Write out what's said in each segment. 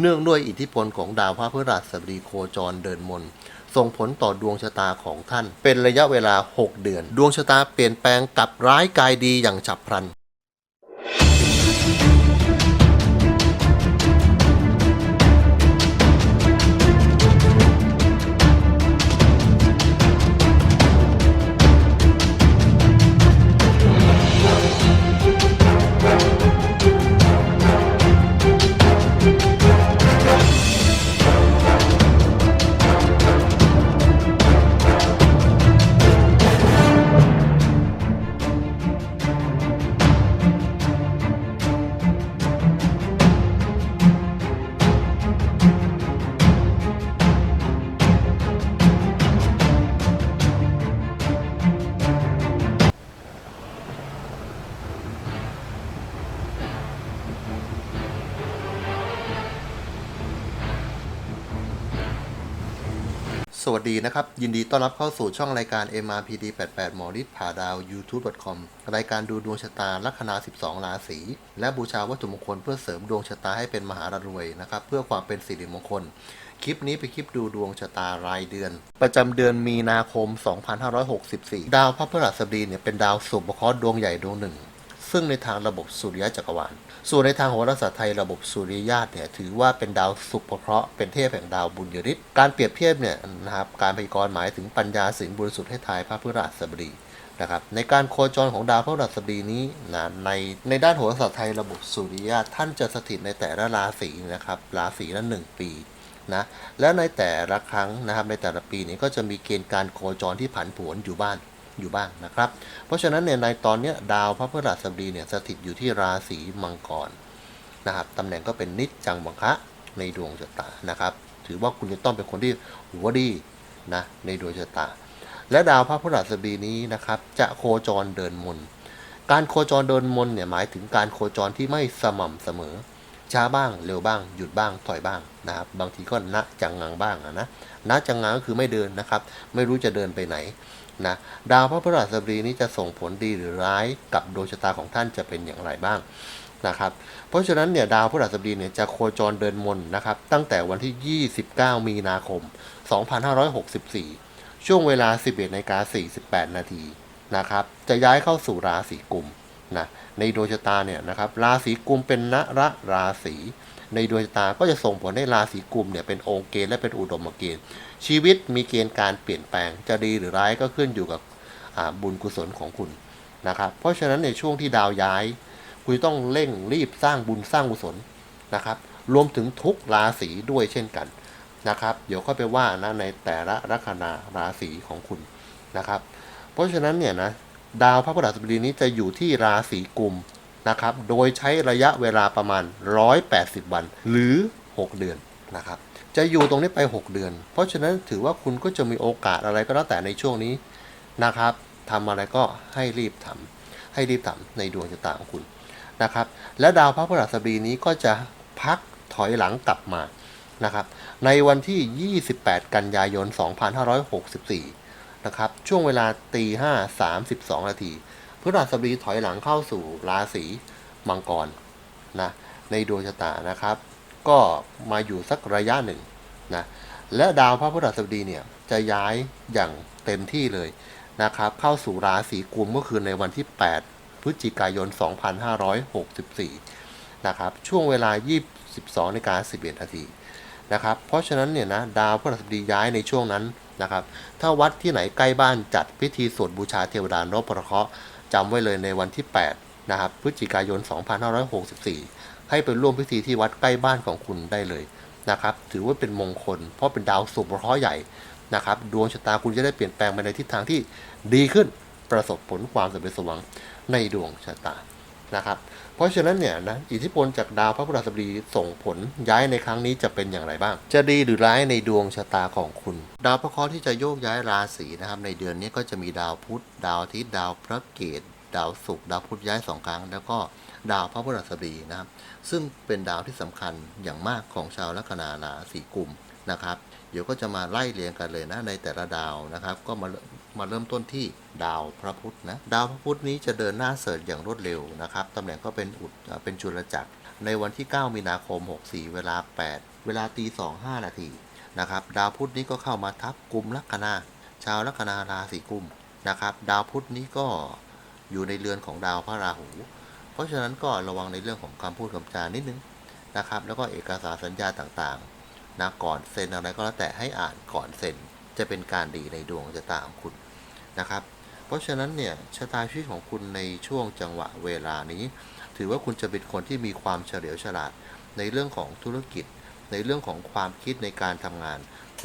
เนื่องด้วยอิทธิพลของดาวพระพฤหัสบดีโคจรเดินมนส่งผลต่อดวงชะตาของท่าน เป็นระยะเวลา 6 เดือน ดวงชะตาเปลี่ยนแปลงกับร้ายกายดีอย่างฉับพลัน นะครับ ยินดีต้อนรับเข้าสู่ช่องรายการ MRPD 88หมอฤทธิ์ผ่าดาว YouTube.com รายการดูดวงชะตาลัคนา 12 ราศีและบูชาวัตถุมงคลเพื่อเสริมดวงชะตาให้เป็นมหารวยนะครับ เพื่อความเป็นสิริมงคล คลิปนี้เป็นคลิปดูดวงชะตารายเดือน ประจำเดือนมีนาคม 2564 ดาวพระพฤหัสบดีเนี่ยเป็นดาวสุภเคราะห์ดวงใหญ่ดวงหนึ่ง ซึ่งในทางระบบสุริยะจักรวาล ส่วนในทางโหราศาสตร์ไทยระบบสุริยะเนี่ยถือว่าเป็นดาวสุภเคราะห์เป็นเทพแห่งดาวบุญยริศการเปรียบเทียบเนี่ยนะครับการพยากรณ์หมายถึงปัญญาสินบริสุทธิ์ให้ทายพระพฤหัสบดีนะครับในการโคจรของดาวพระพฤหัสบดีนี้นะในในด้านโหราศาสตร์ไทยระบบสุริยะท่านจะสถิตในแต่ละราศีนะครับราศีละหนึ่งปีนะและในแต่ละครั้งนะครับในแต่ละปีนี้ก็จะมีเกณฑ์การโคจรที่ผันผวนอยู่บ้าน อยู่บ้างนะครับ เพราะฉะนั้นเนี่ยในตอนนี้ดาวพระพฤหัสบดีเนี่ยสถิตอยู่ที่ราศีมังกรนะครับตำแหน่งก็เป็นนิจจังบังคะในดวงชะตานะครับ ถือว่าคุณจะต้องเป็นคนที่หัวดีนะในดวงชะตา และดาวพระพฤหัสบดีนี้นะครับ จะโคจรเดินมน การโคจรเดินมนเนี่ยหมายถึงการโคจรที่ไม่สม่ำเสมอช้าบ้างเร็วบ้างหยุดบ้างถอยบ้างนะครับ บางทีก็ณจังงังบ้างนะณจังงังก็คือไม่เดินนะครับ ไม่รู้จะเดินไปไหน นะดาวพระพฤหัสบดีนี้จะส่งผลดีหรือร้ายกับดวงชะตาของท่านจะเป็นอย่างไรบ้างนะครับเพราะฉะนั้นเนี่ยดาวพฤหัสบดีเนี่ยจะโคจรเดินมนนะครับตั้งแต่วันที่ 29 มีนาคม 2564 ช่วงเวลา 11นาฬิกา48 นาทีนะครับจะย้ายเข้าสู่ราศีกุมนะในดวงชะตาเนี่ยนะครับราศีกุมเป็นนระราศีในดวงชะตาก็จะส่งผลให้ราศีกุมเนี่ยเป็นองค์เกณฑ์และเป็นอุดมเกณฑ์ ชีวิตมีเกณฑ์การเปลี่ยนแปลงจะดีหรือร้ายก็ขึ้นอยู่กับบุญกุศลของคุณนะครับ เพราะฉะนั้นในช่วงที่ดาวย้าย คุณต้องเร่งรีบสร้างบุญสร้างกุศลนะครับ รวมถึงทุกราศีด้วยเช่นกันนะครับ เดี๋ยวค่อยไปว่านะในแต่ละลัคนาราศีของคุณนะครับ เพราะฉะนั้นเนี่ยนะดาวพระพฤหัสบดีนี้จะอยู่ที่ราศีกุมนะครับ โดยใช้ระยะเวลาประมาณ 180 วันหรือ 6 เดือนนะครับ จะอยู่ตรงนี้ไป 6 เดือน เพราะฉะนั้นถือว่าคุณก็จะมีโอกาสอะไรก็แล้วแต่ในช่วงนี้นะครับทำอะไรก็ให้รีบทำให้รีบทำในดวงชะตาของคุณนะครับ และดาวพระพฤหัสบดีนี้ก็จะพักถอยหลังกลับมานะครับ ในวันที่ 28 กันยายน 2564 นะครับ ช่วงเวลาตีห้าสามสิบสองนาทีพฤหัสบดีถอยหลังเข้าสู่ราศีมังกรนะในดวงชะตานะครับ ก็มาอยู่สักระยะหนึ่งนะและดาวพระพฤหัสบดีเนี่ยจะย้ายอย่างเต็มที่เลยนะครับ เข้าสู่ราศีกุมเมื่อคืนในวันที่ 8 พฤศจิกายน 2564 นะครับ ช่วงเวลา 22นาฬิกา11นาทีนะครับ เพราะฉะนั้นเนี่ยนะดาวพฤหัสบดีย้ายในช่วงนั้นนะครับ ถ้าวัดที่ไหนใกล้บ้านจัดพิธีสวดบูชาเทวดานพเคราะห์จำไว้เลยในวันที่ 8 นะครับ พฤศจิกายน 2564 ให้ไปร่วมพิธีที่วัดใกล้บ้านของคุณได้เลยนะครับ ถือว่าเป็นมงคล เพราะเป็นดาวสุภเคราะห์ใหญ่นะครับ ดวงชะตาคุณจะได้เปลี่ยนแปลงไปในทิศทางที่ดีขึ้น ประสบผลความสำเร็จสมหวังในดวงชะตานะครับ เพราะฉะนั้นเนี่ยนะ อิทธิพลจากดาวพระพฤหัสบดีส่งผลย้ายในครั้งนี้จะเป็นอย่างไรบ้าง จะดีหรือร้ายในดวงชะตาของคุณ ดาวพระเคราะห์ที่จะโยกย้ายราศีนะครับ ในเดือนนี้ก็จะมีดาวพุธ ดาวอาทิตย์ ดาวพระเกตดาวศุกร์ ดาวพุธย้ายสองครั้ง แล้วก็ ดาวพระพฤหัสบดีนะครับ ซึ่งเป็นดาวที่สำคัญอย่างมากของชาวลัคนาราศีกุมนะครับ เดี๋ยวก็จะมาไล่เรียงกันเลยนะในแต่ละดาวนะครับ ก็มามาเริ่มต้นที่ดาวพระพุธนะดาวพระพุธนี้จะเดินหน้าเสริฐอย่างรวดเร็วนะครับตำแหน่งก็เป็นอุดเป็นจุลจักร ในวันที่ 9 มีนาคม 64 เวลา 8 เวลาตี2 5นาทีนะครับดาวพุธนี้ก็เข้ามาทับกลุ่มลัคนา ชาวลัคนาราศีกุมนะครับ ดาวพุธนี้ก็อยู่ในเรือนของดาวพระราหู เพราะฉะนั้นก็ระวังในเรื่องของคำพูดคำจานิดนึงนะครับ แล้วก็เอกสารสัญญาต่างๆนะก่อนเซ็นอะไรก็แล้วแต่ให้อ่านก่อนเซ็นจะเป็นการดีในดวงชะตาของคุณนะครับ เพราะฉะนั้นเนี่ยชะตาชีวิตของคุณในช่วงจังหวะเวลานี้ ถือว่าคุณจะเป็นคนที่มีความเฉลียวฉลาดในเรื่องของธุรกิจ ในเรื่องของความคิดในการทำงาน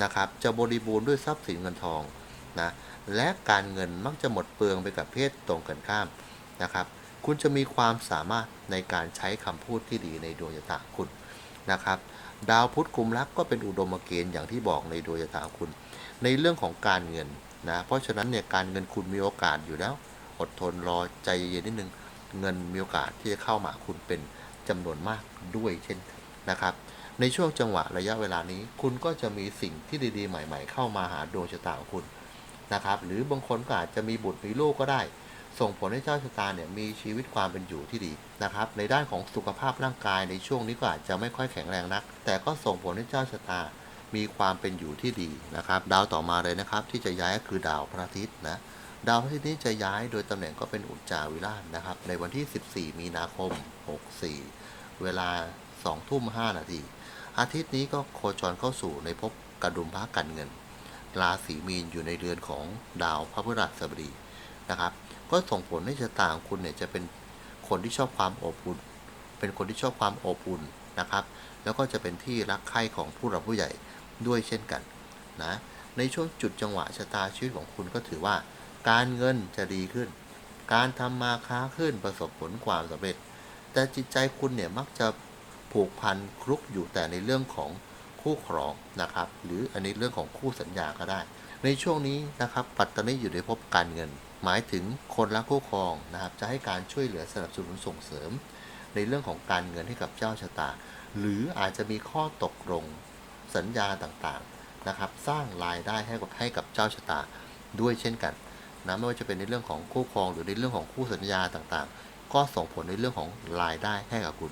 นะครับ จะบริบูรณ์ด้วยทรัพย์สินเงินทองนะและการเงินมักจะหมดเปลืองไปกับเพศตรงกันข้ามนะครับ คุณจะมีความสามารถในการใช้คำพูดที่ดีในดวงชะตาคุณนะครับ ดาวพุธกุมรักก็เป็นอุดมเกณฑ์อย่างที่บอกในดวงชะตาคุณ ในเรื่องของการเงินนะเพราะฉะนั้นเนี่ยการเงินคุณมีโอกาสอยู่แล้ว อดทนรอใจเย็นนิดนึงเงินมีโอกาสที่จะเข้ามาคุณเป็นจำนวนมากด้วยเช่นนนะครับ ในช่วงจังหวะระยะเวลานี้ คุณก็จะมีสิ่งที่ดีๆ ใหม่ ๆ เข้ามาหาดวงชะตาของคุณนะครับ หรือบางคนก็อาจจะมีบุตรมีลูกก็ได้ ส่งผลให้เจ้าชะตาเนี่ยมีชีวิตความเป็นอยู่ที่ดีนะครับ ในด้านของสุขภาพร่างกายในช่วงนี้ก็อาจจะไม่ค่อยแข็งแรงนัก แต่ก็ส่งผลให้เจ้าชะตา มีความเป็นอยู่ที่ดีนะครับ ดาวต่อมาเลยนะครับ ที่จะย้ายก็คือดาวพระอาทิตย์นะดาวพระอาทิตย์นี้จะย้ายโดยตำแหน่งก็เป็นอุจจาวิราชนะครับ ในวันที่ 14 มีนาคม 64 เวลา 2 ทุ่ม 5 นาที อาทิตย์นี้ก็โคจรเข้าสู่ในภพกระดุมพระกันเงิน ราศีมีนอยู่ในเรือนของดาวพระพฤหัสบดีนะครับ ก็ส่งผลให้ชะตาของคุณเนี่ยจะเป็นคนที่ชอบความอบอุ่น เป็นคนที่ชอบความอบอุ่นนะครับ แล้วก็จะเป็นที่รักใคร่ของผู้หลักผู้ใหญ่ด้วยเช่นกันนะ ในช่วงจุดจังหวะชะตาชีวิตของคุณก็ถือว่า การเงินจะดีขึ้น การทำมาค้าขึ้นประสบผลความสำเร็จ แต่จิตใจคุณเนี่ยมักจะผูกพันคลุกอยู่แต่ในเรื่องของคู่ครองนะครับ หรืออันนี้เรื่องของคู่สัญญาก็ได้ ในช่วงนี้นะครับ ปัตตานีอยู่ในภพการเงิน หมายถึงคนรักคู่ครองนะครับ จะให้การช่วยเหลือสนับสนุนส่งเสริม ในเรื่องของการเงินให้กับเจ้าชะตา หรืออาจจะมีข้อตกลงสัญญาต่างๆนะครับ สร้างรายได้ให้กับให้กับเจ้าชะตาด้วยเช่นกันนะไม่ว่าจะเป็นในเรื่องของคู่ครอง หรือในเรื่องของคู่สัญญาต่างๆ ก็ส่งผลในเรื่องของรายได้ให้กับคุณ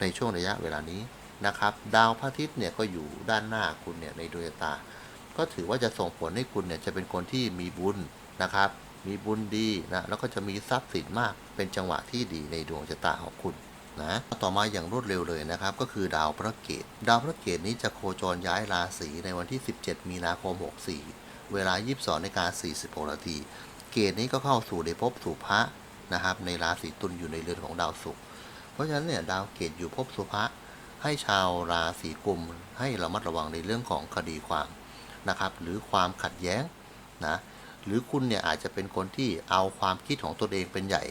ในช่วงระยะเวลานี้นะครับ ดาวพระอาทิตย์เนี่ยก็อยู่ด้านหน้าคุณเนี่ยในดวงตา ก็ถือว่าจะส่งผลให้คุณเนี่ยจะเป็นคนที่มีบุญนะครับ มีบุญดีนะแล้วก็จะมีทรัพย์สินมากเป็นจังหวะที่ดีในดวงชะตาของคุณนะต่อมาอย่างรวดเร็วเลยนะครับ ก็คือดาวพระเกตดาวพระเกตนี้จะโคจรย้ายราศีในวันที่ 17 มีนาคม 64 เวลา 22นาฬิกา46นาทีเกตนี้ก็เข้าสู่ในภพสุภะนะครับ ในราศีตุลอยู่ในเรือนของดาวศุกร์เพราะฉะนั้นเนี่ยดาวเกตอยู่ภพสุภะให้ชาวราศีกุมให้ระมัดระวังในเรื่องของคดีความนะครับ หรือความขัดแย้งนะ หรือคุณเนี่ยอาจจะเป็นคนที่เอาความคิดของตนเองเป็นใหญ่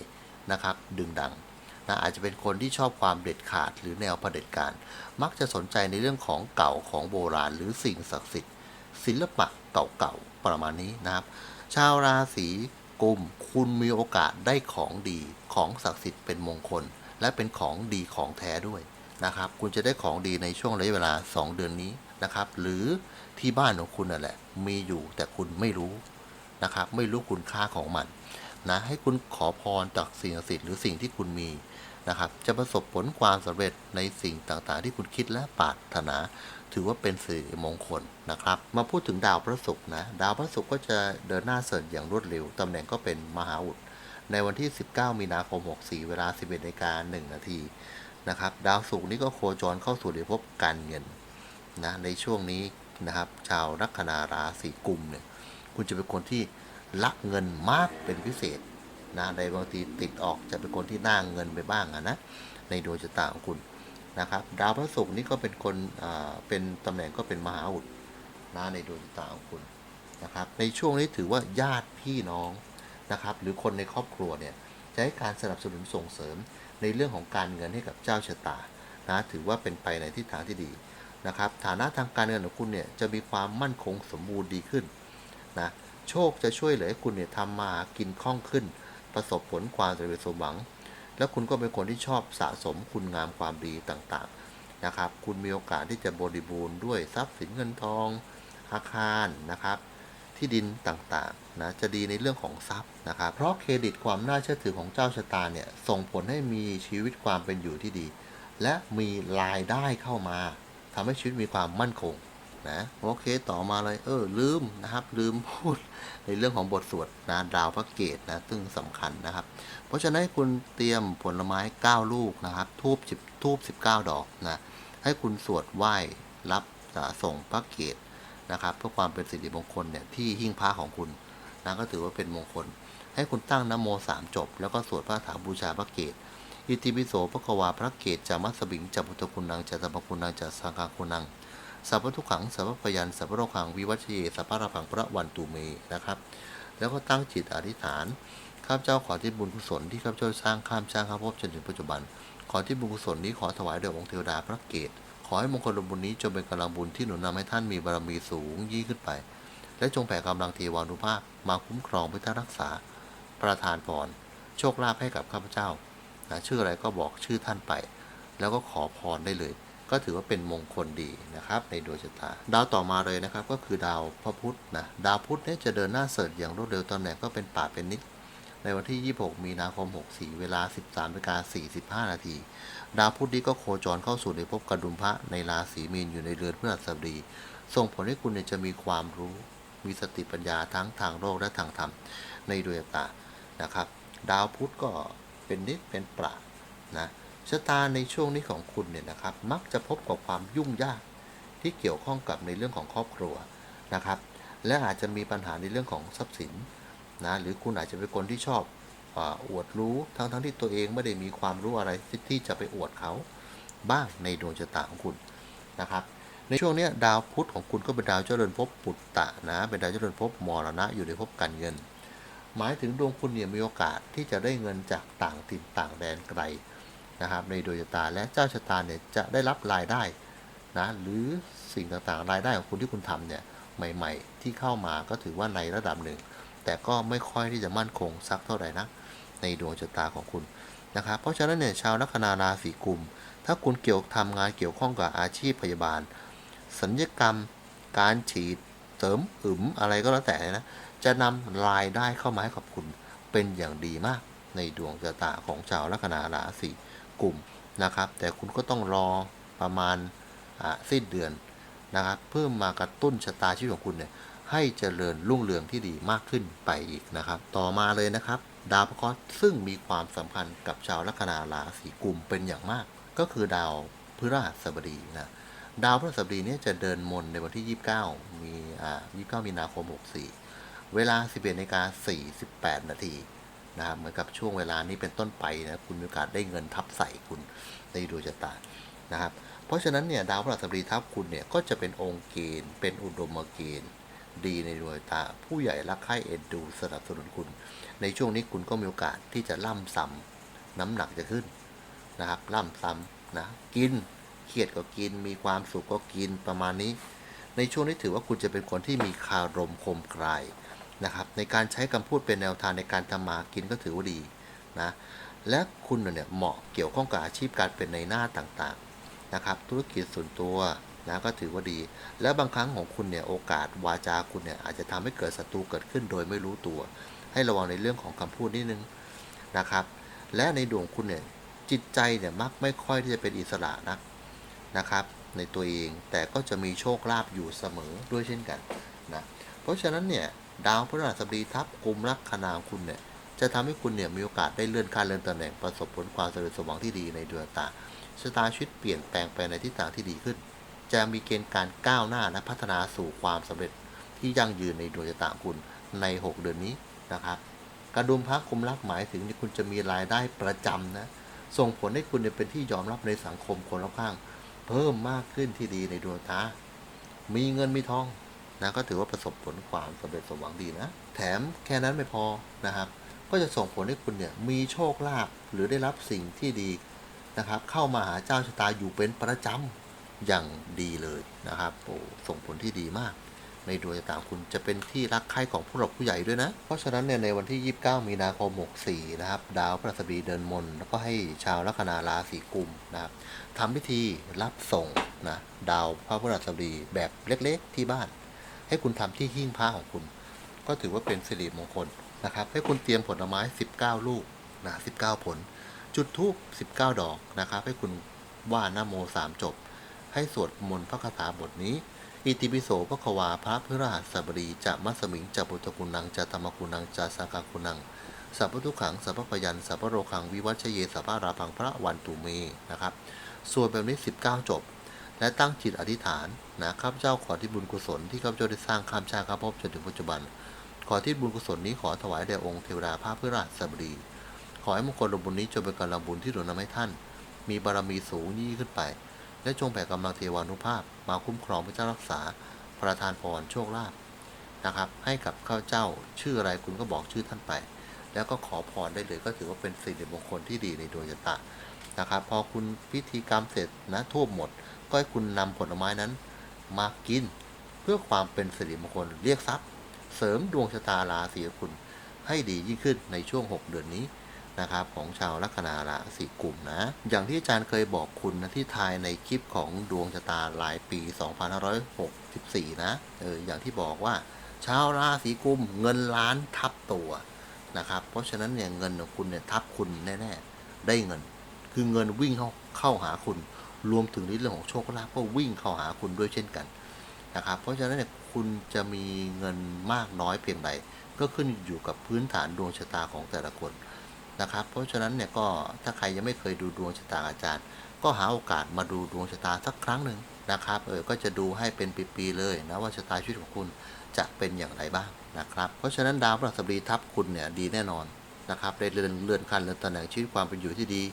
นะครับ ดึงดังนะอาจจะเป็นคนที่ชอบความเด็ดขาดหรือแนวเผด็จการ มักจะสนใจในเรื่องของเก่าของโบราณ หรือสิ่งศักดิ์สิทธิ์ ศิลปะเก่าๆประมาณนี้นะครับ ชาวราศีกุมคุณมีโอกาสได้ของดีของศักดิ์สิทธิ์เป็นมงคล และเป็นของดีของแท้ด้วยนะครับ คุณจะได้ของดีในช่วงระยะเวลา 2 เดือนนี้นะครับ หรือที่บ้านของคุณนั่นแหละ มีอยู่แต่คุณไม่รู้ นะครับ ไม่รู้คุณค่าของมันนะให้คุณขอพรจากสิ่งศักดิ์สิทธิ์หรือสิ่งที่คุณมีนะครับ จะประสบผลความสำเร็จในสิ่งต่างๆ ที่คุณคิดและปรารถนา ถือว่าเป็นสื่อมงคลนะครับ มาพูดถึงดาวพระศุกร์นะ ดาวพระศุกร์ก็จะเดินหน้าเสริญอย่างรวดเร็วตำแหน่งก็เป็นมหาอุดในวันที่ 19 มีนาคม 64 เวลา 11นาฬิกา1นาทีนะครับ ดาวศุกร์นี้ก็โคจรเข้าสู่ในภพการเงินนะในช่วงนี้นะครับ ชาวลัคนาราศีกุมเนี่ย คุณจะเป็นคนที่รักเงินมากเป็นพิเศษนะในบางทีติดออกจะเป็นคนที่น้าเงินไปบ้างอะนะ ในดวงชะตาของคุณนะครับ ดาวพระศุกร์นี่ก็เป็นคนอ่าเป็นตำแหน่งก็เป็นมหาอุดนะในดวงชะตาของคุณนะครับ ในช่วงนี้ถือว่าญาติพี่น้องนะครับ หรือคนในครอบครัวเนี่ยจะให้การสนับสนุนส่งเสริมในเรื่องของการเงินให้กับเจ้าชะตานะถือว่าเป็นไปในทิศทางที่ดีนะครับ ฐานะทางการเงินของคุณเนี่ยจะมีความมั่นคงสมบูรณ์ดีขึ้น นะโชคจะช่วยเหลือให้คุณเนี่ยทำมาหากินคล่องขึ้น ประสบผลความสำเร็จสมหวัง แล้วคุณก็เป็นคนที่ชอบสะสมคุณงามความดีต่างๆนะครับ คุณมีโอกาสที่จะบริบูรณ์ด้วยทรัพย์สินเงินทอง อาคารนะครับ ที่ดินต่างๆนะจะดีในเรื่องของทรัพย์นะครับ เพราะเครดิตความน่าเชื่อถือของเจ้าชะตาเนี่ยส่งผลให้มีชีวิตความเป็นอยู่ที่ดี และมีรายได้เข้ามาทำให้ชีวิตมีความมั่นคง นะโอเคต่อมาเลยเออลืมนะครับ ลืมพูดในเรื่องของบทสวดนะดาวพระเกตนะซึ่งสำคัญนะครับ เพราะฉะนั้นให้คุณเตรียมผลไม้ 9 ลูกนะครับทูบ10ทูบ19 ดอกนะให้คุณสวดไหว้รับส่งพระเกตนะครับ เพื่อความเป็นสิริมงคลเนี่ยที่หิ้งพระของคุณนะก็ถือว่าเป็นมงคล ให้คุณตั้งนโมสามจบ แล้วก็สวดพระถาบูชาพระเกตอิติปิโสพระควาพระเกตจามัสบิงจัพุทธคุณนังจัตตปคุณนังจัตสังฆคุณนัง สัพพทุกขังสัพพพยันสัพพโรขังวิวัชเยสัพพะระพังพระวันตุเมนะครับ แล้วก็ตั้งจิตอธิษฐานข้าพเจ้าขอที่บุญกุศลที่ข้าพเจ้าสร้างข้ามช้างข้าพบจนถึงปัจจุบัน ขอที่บุญกุศลนี้ขอถวายแด่องค์เทวดาพระเกตขอให้มงคลบุญนี้จงเป็นกำลังบุญที่หนุนนำให้ท่านมีบารมีสูงยิ่งขึ้นไป และจงแผ่กำลังเทวานุภาพมาคุ้มครองพิทักษ์รักษา ประทานพรโชคลาภให้กับข้าพเจ้านะชื่ออะไรก็บอกชื่อท่านไป แล้วก็ขอพรได้เลย ก็ถือว่าเป็นมงคลดีนะครับในดวงชะตา ดาวต่อมาเลยนะครับก็คือดาวพระพุธนะดาวพุธเนี่ยจะเดินหน้าเสริฐอย่างรวดเร็วตำแหน่งก็เป็นป่าเป็นนิดในวันที่ 26 มีนาคม 64 เวลา 13นาฬิกา45 นาที ดาวพุธนี้ก็โคจรเข้าสู่ในภพกระดุมพระในราศีมีนอยู่ในเรือนพฤหัสบดี ส่งผลให้คุณเนี่ยจะมีความรู้ มีสติปัญญาทั้งทางโลกและทางธรรมในดวงชะตานะครับ ดาวพุธก็เป็นนิดเป็นปรานะ ชะตาในช่วงนี้ของคุณเนี่ยนะครับ มักจะพบกับความยุ่งยากที่เกี่ยวข้องกับในเรื่องของครอบครัวนะครับ และอาจจะมีปัญหาในเรื่องของทรัพย์สินนะหรือคุณอาจจะเป็นคนที่ชอบออวดรู้ทั้งทั้งที่ตัวเองไม่ได้มีความรู้อะไรที่จะไปอวดเขาบ้างในดวงชะตาของคุณนะครับ ในช่วงนี้ดาวพุธของคุณก็เป็นดาวเจริญภพปุตตะนะเป็นดาวเจริญภพมรณะอยู่ในภพการเงิน หมายถึงดวงคุณเนี่ยมีโอกาสที่จะได้เงินจากต่างถิ่นต่างแดนไกล นะครับในดวงชะตาและเจ้าชะตาเนี่ยจะได้รับรายได้นะหรือสิ่งต่างๆรายได้ของคุณที่คุณทำเนี่ยใหม่ ๆ ที่เข้ามาก็ถือว่าในระดับหนึ่ง แต่ก็ไม่ค่อยที่จะมั่นคงสักเท่าไหร่นะในดวงชะตาของคุณนะครับเพราะฉะนั้นเนี่ยชาวลัคนาราศีกุม ถ้าคุณเกี่ยวทำงานเกี่ยวข้องกับอาชีพพยาบาล สัญญกรรม การฉีดเสริมอึมอะไรก็แล้วแต่นะจะนำรายได้เข้ามาให้กับคุณเป็นอย่างดีมากในดวงชะตาของชาวลัคนาราศี กลุ่มนะครับ แต่คุณก็ต้องรอประมาณสิ้นเดือนนะครับ เพื่อมากระตุ้นชะตาชีวิตของคุณเนี่ยให้เจริญรุ่งเรืองที่ดีมากขึ้นไปอีกนะครับ ต่อมาเลยนะครับ ดาวพระเคราะห์ซึ่งมีความสัมพันธ์กับชาวลัคนาราศีกุมเป็นอย่างมาก ก็คือดาวพฤหัสบดีนะดาวพฤหัสบดีนี่ยจะเดินมนในวันที่ 29 มีอ่า29 มีนาคม 64 เวลา 11นาฬิกา48 นาที นะครับเหมือนกับช่วงเวลานี้เป็นต้นไปนะคุณมีโอกาสได้เงินทับใส่คุณในดวงชะตานะครับ เพราะฉะนั้นเนี่ยดาวพฤหัสบดีทับคุณเนี่ยก็จะเป็นองค์เกณฑ์ เป็นอุดมเกณฑ์ ดีในดวงชะตา ผู้ใหญ่รักใคร่เอ็นดูสนับสนุนคุณ ในช่วงนี้คุณก็มีโอกาสที่จะล่ำซ้ำน้ำหนักจะขึ้นนะครับล่ำซ้ำนะกินเครียดก็กิน มีความสุขก็กินประมาณนี้ ในช่วงนี้ถือว่าคุณจะเป็นคนที่มีคารมคมกาย นะครับในการใช้คำพูดเป็นแนวทางในการทำมากินก็ถือว่าดีนะและคุณเนี่ยเหมาะเกี่ยวข้องกับอาชีพการเป็นในหน้าต่างๆนะครับธุรกิจส่วนตัวนะก็ถือว่าดี และบางครั้งของคุณเนี่ยโอกาสวาจาคุณเนี่ยอาจจะทำให้เกิดศัตรูเกิดขึ้นโดยไม่รู้ตัว ให้ระวังในเรื่องของคำพูดนิดนึงนะครับ และในดวงคุณเนี่ยจิตใจเนี่ยมักไม่ค่อยที่จะเป็นอิสระนักนะครับ ในตัวเองแต่ก็จะมีโชคลาภอยู่เสมอด้วยเช่นกันนะเพราะฉะนั้นเนี่ย ดาวพฤหัสบดีทับกลุ่มลัคนาคุณเนี่ยจะทำให้คุณเนี่ยมีโอกาสได้เลื่อนขั้นเลื่อนตำแหน่งประสบผลความสำเร็จสมหวังที่ดีในดวงตาชะตาชีวิตเปลี่ยนแปลงไปในทิศทางที่ดีขึ้น จะมีเกณฑ์การก้าวหน้าและพัฒนาสู่ความสำเร็จที่ยั่งยืนในดวงชะตาของคุณใน 6 เดือนนี้นะครับกระดุมพระคุมรักหมายถึงที่คุณจะมีรายได้ประจำนะส่งผลให้คุณเป็นที่ยอมรับในสังคมคนรอบข้าง เพิ่มมากขึ้นที่ดีในดวงตามีเงินมีทอง นะก็ถือว่าประสบผลความสำเร็จสมหวังดีนะ แถมแค่นั้นไม่พอนะครับ ก็จะส่งผลให้คุณเนี่ยมีโชคลาภหรือได้รับสิ่งที่ดีนะครับ เข้ามาหาเจ้าชะตาอยู่เป็นประจำอย่างดีเลยนะครับโอ้ส่งผลที่ดีมาก ในดวงชะตาคุณจะเป็นที่รักใคร่ของผู้หลักผู้ใหญ่ด้วยนะ เพราะฉะนั้นเนี่ยในวันที่ 29 มีนาคม 64 นะครับ ดาวพฤหัสบดีเดินมนแล้วก็ให้ชาวลัคนาราศีกุมนะครับทำพิธีรับส่งนะดาวพระพฤหัสบดีแบบเล็กๆที่บ้าน ให้คุณทำที่หิ้งพระของคุณ ก็ถือว่าเป็นสิริมงคลนะครับ ให้คุณเตรียมผลไม้ 19 ลูกนะ19 ผล จุดทูบ19 ดอกนะครับ ให้คุณว่านะโมสามจบ ให้สวดมนต์พระคาถาบทนี้ อิติปิโสพระควาพระพฤหัสบดีจะมัสมิงจะปุตตกุนังจะธรรมกุนังจะสังฆกุนังสัพพทุขังสัพพพยันสัพพโรคังวิวัชเยสัพพราพังพระวันตุเมนะครับส่วนแบบนี้ 19 จบ และตั้งจิตอธิษฐานนะข้าพเจ้าขอที่บุญกุศลที่ข้าพเจ้าได้สร้างข้ามชาติข้ามภพจนถึงปัจจุบัน ขอที่บุญกุศลนี้ขอถวายแด่องค์เทวดาพระพฤหัสบดี ขอให้มงคลบุญนี้จงเป็นกำลังบุญที่หนุนนำให้ท่าน มีบารมีสูงยิ่งขึ้นไป และจงแผ่กำลังเทวานุภาพ มาคุ้มครองพระเจ้ารักษา ประทานพรโชคลาภนะครับ ให้กับข้าพเจ้าชื่ออะไรคุณก็บอกชื่อท่านไป แล้วก็ขอพรได้เลยก็ถือว่าเป็นสิ่งมงคลที่ดีในดวงชะตานะครับ พอคุณพิธีกรรมเสร็จนะทูบหมด ก็ให้คุณนำผลไม้นั้น มากิน เพื่อความเป็นสิริมงคลเรียกทรัพย์ เสริมดวงชะตาราศีคุณให้ดียิ่งขึ้นในช่วง 6 เดือนนี้นะครับของชาวลัคนาราศีกุมนะ อย่างที่อาจารย์เคยบอกคุณนะที่ทายในคลิปของดวงชะตารายปี 2564 นะเอออย่างที่บอกว่า ชาวราศีกุมเงินล้านทับตัวนะครับ เพราะฉะนั้นเนี่ยเงินของคุณเนี่ยทับคุณแน่ๆได้เงิน คือเงินวิ่งเข้าเข้าหาคุณ รวมถึงในเรื่องของโชคลาภก็วิ่งเข้าหาคุณด้วยเช่นกันนะครับ เพราะฉะนั้นเนี่ยคุณจะมีเงินมากน้อยเพียงใดก็ขึ้นอยู่กับพื้นฐานดวงชะตาของแต่ละคนนะครับ เพราะฉะนั้นเนี่ยก็ถ้าใครยังไม่เคยดูดวงชะตาอาจารย์ ก็หาโอกาสมาดูดวงชะตาสักครั้งหนึ่งนะครับเออก็จะดูให้เป็นปีๆเลยนะว่าชะตาชีวิตของคุณจะเป็นอย่างไรบ้างนะครับ เพราะฉะนั้นดาวพฤหัสบดีทับคุณเนี่ยดีแน่นอนนะครับได้เลื่อนเลื่อนขั้นเลื่อนตำแหน่งชีวิตความเป็นอยู่ที่ดี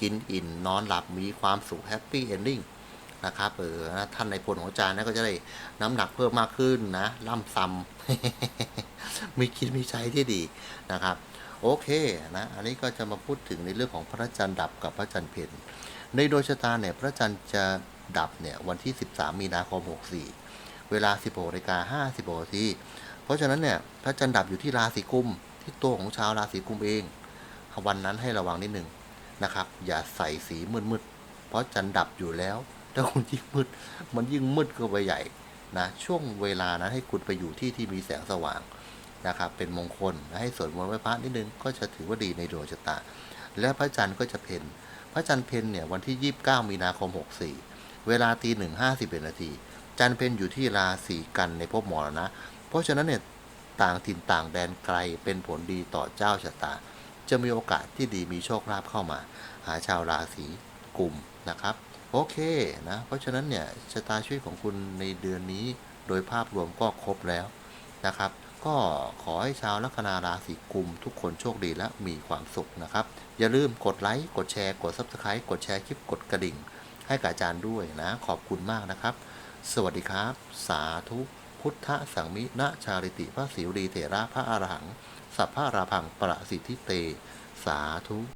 กินอิ่มนอนหลับมีความสุขแฮปปี้เอนดิ้งนะครับเออท่านในพลของอาจารย์นะก็จะได้น้ำหนักเพิ่มมากขึ้นนะล่ำซ้ำมีกินมีใช้ที่ดีนะครับ โอเคนะอันนี้ก็จะมาพูดถึงในเรื่องของพระจันทร์ดับกับพระจันทร์เพ็ญในดวงชะตาเนี่ยพระจันทร์จะดับเนี่ยวันที่ 13 มีนาคม 64 เวลา 16นาฬิกา56นาทีเพราะฉะนั้นเนี่ยพระจันทร์ดับอยู่ที่ราศีกุมที่ตัวของชาวราศีกุมเองวันนั้นให้ระวังนิดหนึ่ง นะครับ อย่าใส่สีมืดๆ เพราะจันดับอยู่แล้ว ถ้าคุณยิ่งมืด มันยิ่งมืดเข้าไปใหญ่นะ ช่วงเวลานั้นให้คุณไปอยู่ที่ที่มีแสงสว่างนะครับ เป็นมงคลและให้สวดมนต์ไหว้พระนิดนึงก็จะถือว่าดีในดวงชะตา และพระจันทร์ก็จะเพ็ญพระจันทร์เพ็ญเนี่ยวันที่ 29 มีนาคม 64 เวลาตีหนึ่งห้าสิบเอ็ดนาที จันทร์เพ็ญอยู่ที่ราศีกันในภพมรณะ เพราะฉะนั้นเนี่ยต่างถิ่นต่างแดนไกลเป็นผลดีต่อเจ้าชะตา จะมีโอกาสที่ดีมีโชคลาภเข้ามา หาชาวราศีกุมนะครับ โอเคนะ เพราะฉะนั้นเนี่ยชะตาชีวิตของคุณในเดือนนี้โดยภาพรวมก็ครบแล้วนะครับ ก็ขอให้ชาวลัคนาราศีกุม ทุกคนโชคดีและมีความสุขนะครับ อย่าลืมกดไลค์กดแชร์กด Subscribe กดแชร์คลิปกดกระดิ่ง ให้กับอาจารย์ด้วยนะ ขอบคุณมากนะครับ สวัสดีครับ สาธุพุทธสังมิณชาริติพระสิวรีเถระพระอรหัง สัพพะราพังประสิทธิเต สาธุ